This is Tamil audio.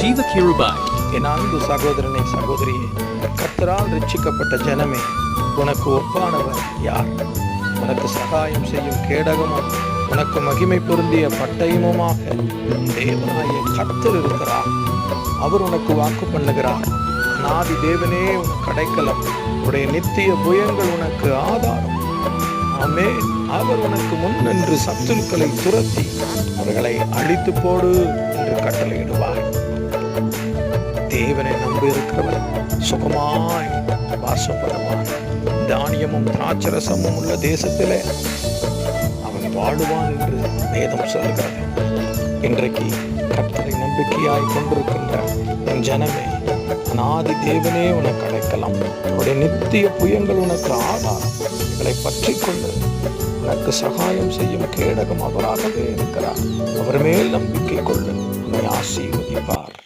ஜீவ கிருபாய் என் அன்பு சகோதரனே சகோதரியே கத்தரால் ரட்சிக்கப்பட்ட ஜனமே உனக்கு ஒப்பானவர் யார்? உனக்கு சகாயம் செய்யும் கேடகமும் உனக்கு மகிமை பொருந்திய பட்டயமுமாக தேவனாய கத்தர் இருக்கிறார். அவர் உனக்கு வாக்கு பண்ணுகிறார். நாதி தேவனே உன் கடைக்கலம் உடைய நித்திய புயங்கள் உனக்கு ஆதாரம். ஆமே அவர் உனக்கு முன் நின்று சத்துருக்களை துரத்தி அவர்களை அழித்து போடு என்று கட்டளையிடுவார். தேவனை நம்பி இருக்கிறவன் சுகமாய் வாசம் பண்ணுவான் தானியமும் திராட்சரசமும் உள்ள தேசத்திலே அவன் வாழுவான் என்று வேதம் சொல்கிறது. இன்றைக்கு கர்த்தரை நம்பிக்கையாய் கொண்டிருக்கின்ற என் ஜனமே அநாதி தேவனே உனக்கு அழைக்கலாம் உடைய நித்திய புயங்கள் உனக்கு ஆதாரம் பற்றி கொண்டு உனக்கு சகாயம் செய்யும் கேடகம் அவராகவே இருக்கிறார். அவர் மேல் நம்பிக்கை கொண்டு உன்னை ஆசீர்வதிப்பார்.